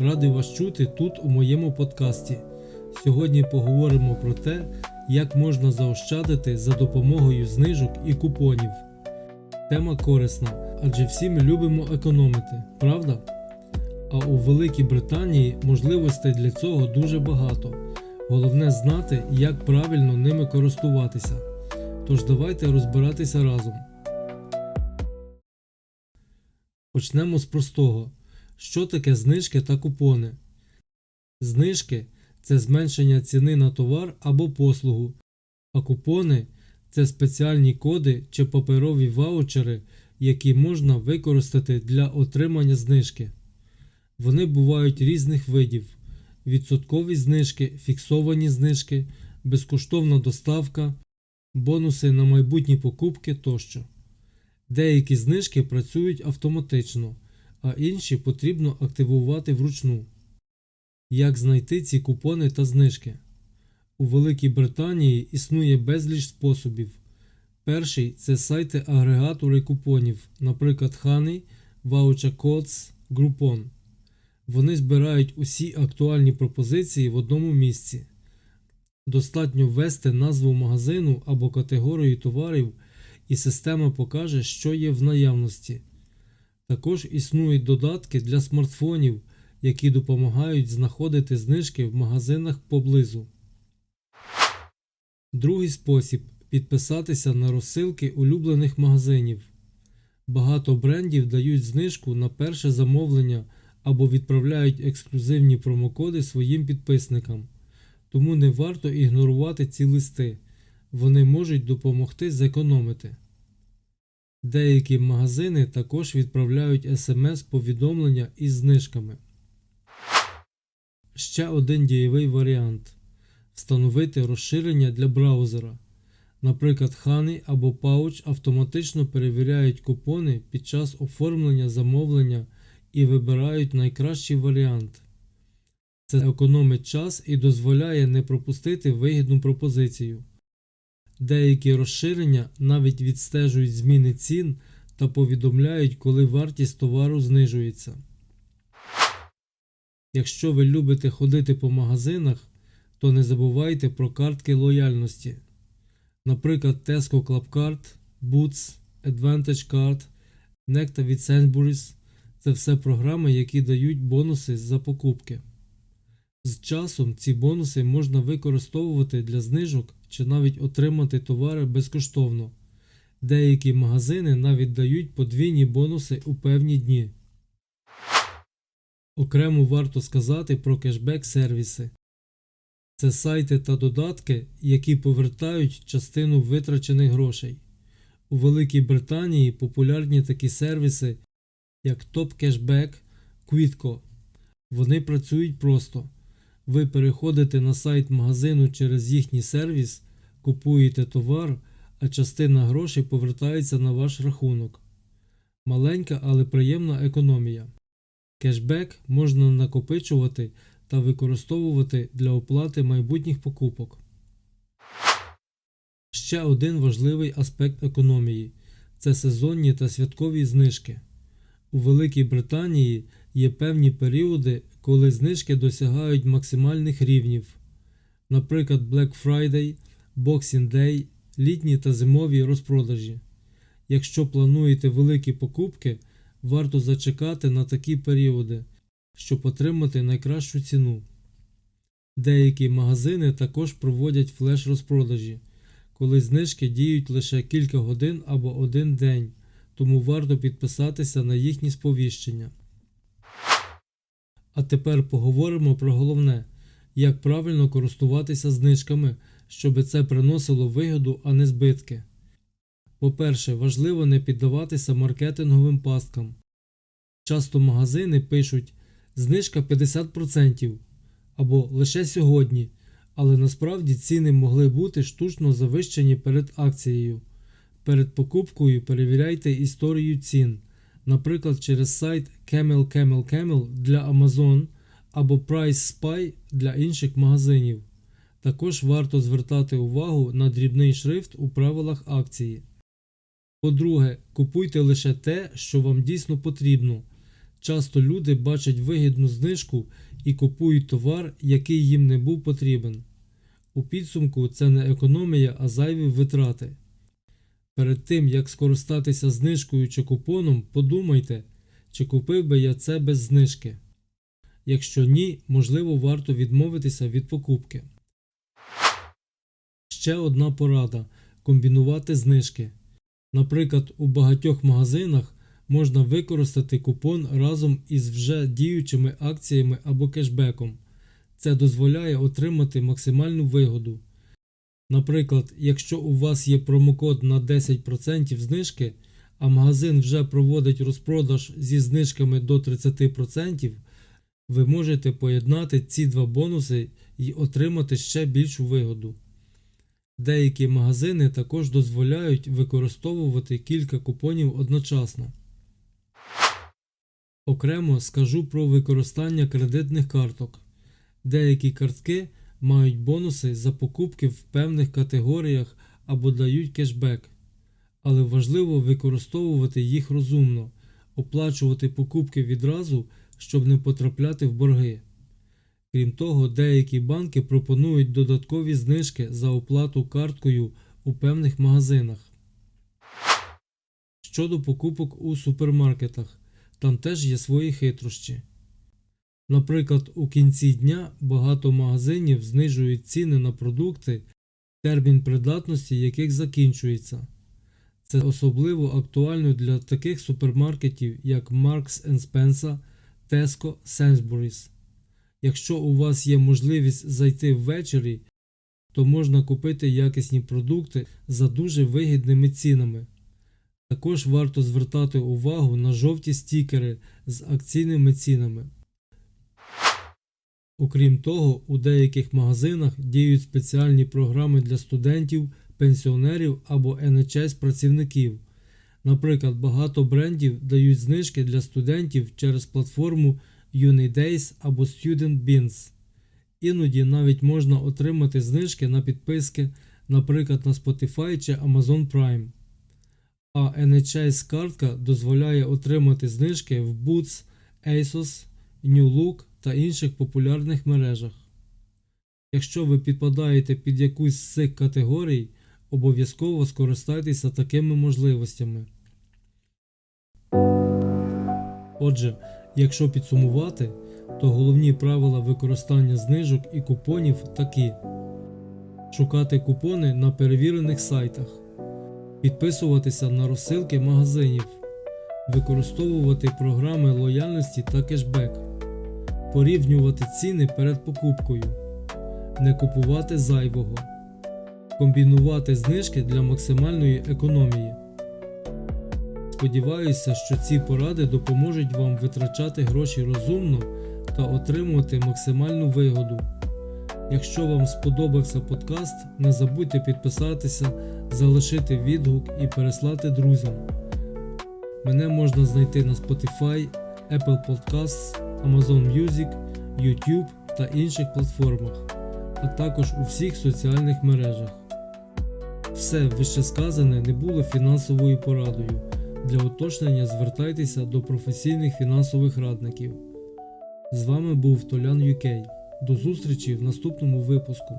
Радий вас чути тут у моєму подкасті. Сьогодні поговоримо про те, як можна заощадити за допомогою знижок і купонів. Тема корисна, адже всі ми любимо економити, правда? А у Великій Британії можливостей для цього дуже багато. Головне знати, як правильно ними користуватися. Тож давайте розбиратися разом. Почнемо з простого. Що таке знижки та купони? Знижки це зменшення ціни на товар або послугу, а купони це спеціальні коди чи паперові ваучери, які можна використати для отримання знижки. Вони бувають різних видів: відсоткові знижки, фіксовані знижки, безкоштовна доставка, бонуси на майбутні покупки тощо. Деякі знижки працюють автоматично, а інші потрібно активувати вручну. Як знайти ці купони та знижки? У Великій Британії існує безліч способів. Перший це сайти агрегатори купонів, наприклад, Honey, Voucher Codes, Groupon. Вони збирають усі актуальні пропозиції в одному місці. Достатньо ввести назву магазину або категорію товарів, і система покаже, що є в наявності. Також існують додатки для смартфонів, які допомагають знаходити знижки в магазинах поблизу. Другий спосіб підписатися на розсилки улюблених магазинів. Багато брендів дають знижку на перше замовлення або відправляють ексклюзивні промокоди своїм підписникам. Тому не варто ігнорувати ці листи. Вони можуть допомогти зекономити. Деякі магазини також відправляють смс-повідомлення із знижками. Ще один дієвий варіант встановити розширення для браузера. Наприклад, Honey або Pouch автоматично перевіряють купони під час оформлення замовлення і вибирають найкращий варіант. Це економить час і дозволяє не пропустити вигідну пропозицію. Деякі розширення навіть відстежують зміни цін та повідомляють, коли вартість товару знижується. Якщо ви любите ходити по магазинах, то не забувайте про картки лояльності. Наприклад, Tesco Clubcard, Boots, Advantage Card, Necta від Sainsbury's – це все програми, які дають бонуси за покупки. З часом ці бонуси можна використовувати для знижок чи навіть отримати товари безкоштовно. Деякі магазини навіть дають подвійні бонуси у певні дні. Окремо варто сказати про кешбек сервіси. Це сайти та додатки, які повертають частину витрачених грошей. У Великій Британії популярні такі сервіси, як Top Cashback, Quidco. Вони працюють просто. Ви переходите на сайт магазину через їхній сервіс, купуєте товар, а частина грошей повертається на ваш рахунок. Маленька, але приємна економія. Кешбек можна накопичувати та використовувати для оплати майбутніх покупок. Ще один важливий аспект економії це сезонні та святкові знижки. У Великій Британії є певні періоди, коли знижки досягають максимальних рівнів, наприклад, Black Friday, Boxing Day, літні та зимові розпродажі. Якщо плануєте великі покупки, варто зачекати на такі періоди, щоб отримати найкращу ціну. Деякі магазини також проводять флеш-розпродажі, коли знижки діють лише кілька годин або один день, тому варто підписатися на їхні сповіщення. А тепер поговоримо про головне, як правильно користуватися знижками, щоб це приносило вигоду, а не збитки. По-перше, важливо не піддаватися маркетинговим пасткам. Часто магазини пишуть знижка 50% або лише сьогодні, але насправді ціни могли бути штучно завищені перед акцією. Перед покупкою перевіряйте історію цін, наприклад, через сайт Camel Camel Camel для Amazon або Price Spy для інших магазинів. Також варто звертати увагу на дрібний шрифт у правилах акції. По-друге, купуйте лише те, що вам дійсно потрібно. Часто люди бачать вигідну знижку і купують товар, який їм не був потрібен. У підсумку це не економія, а зайві витрати. Перед тим, як скористатися знижкою чи купоном, подумайте, чи купив би я це без знижки. Якщо ні, можливо, варто відмовитися від покупки. Ще одна порада комбінувати знижки. Наприклад, у багатьох магазинах можна використати купон разом із вже діючими акціями або кешбеком. Це дозволяє отримати максимальну вигоду. Наприклад, якщо у вас є промокод на 10% знижки, а магазин вже проводить розпродаж зі знижками до 30%, ви можете поєднати ці два бонуси і отримати ще більшу вигоду. Деякі магазини також дозволяють використовувати кілька купонів одночасно. Окремо скажу про використання кредитних карток. Деякі картки мають бонуси за покупки в певних категоріях або дають кешбек, але важливо використовувати їх розумно, оплачувати покупки відразу, щоб не потрапляти в борги. Крім того, деякі банки пропонують додаткові знижки за оплату карткою у певних магазинах. Щодо покупок у супермаркетах, там теж є свої хитрощі. Наприклад, у кінці дня багато магазинів знижують ціни на продукти, термін придатності яких закінчується. Це особливо актуально для таких супермаркетів, як Marks Spencer, Tesco, Sainsbury's. Якщо у вас є можливість зайти ввечері, то можна купити якісні продукти за дуже вигідними цінами. Також варто звертати увагу на жовті стікери з акційними цінами. Окрім того, у деяких магазинах діють спеціальні програми для студентів, пенсіонерів або NHS працівників. Наприклад, багато брендів дають знижки для студентів через платформу Unidays або Student Beans. Іноді навіть можна отримати знижки на підписки, наприклад, на Spotify чи Amazon Prime. А NHS картка дозволяє отримати знижки в Boots, ASOS, New Look та інших популярних мережах. Якщо ви підпадаєте під якусь з цих категорій, обов'язково скористайтеся такими можливостями. Отже, якщо підсумувати, то головні правила використання знижок і купонів такі: шукати купони на перевірених сайтах, підписуватися на розсилки магазинів, використовувати програми лояльності та кешбек, порівнювати ціни перед покупкою, не купувати зайвого, комбінувати знижки для максимальної економії. Сподіваюся, що ці поради допоможуть вам витрачати гроші розумно та отримувати максимальну вигоду. Якщо вам сподобався подкаст, не забудьте підписатися, залишити відгук і переслати друзям. Мене можна знайти на Spotify, Apple Podcasts, Amazon Music, YouTube та інших платформах, а також у всіх соціальних мережах. Все вищесказане не було фінансовою порадою. Для уточнення звертайтеся до професійних фінансових радників. З вами був Толян UK. До зустрічі в наступному випуску.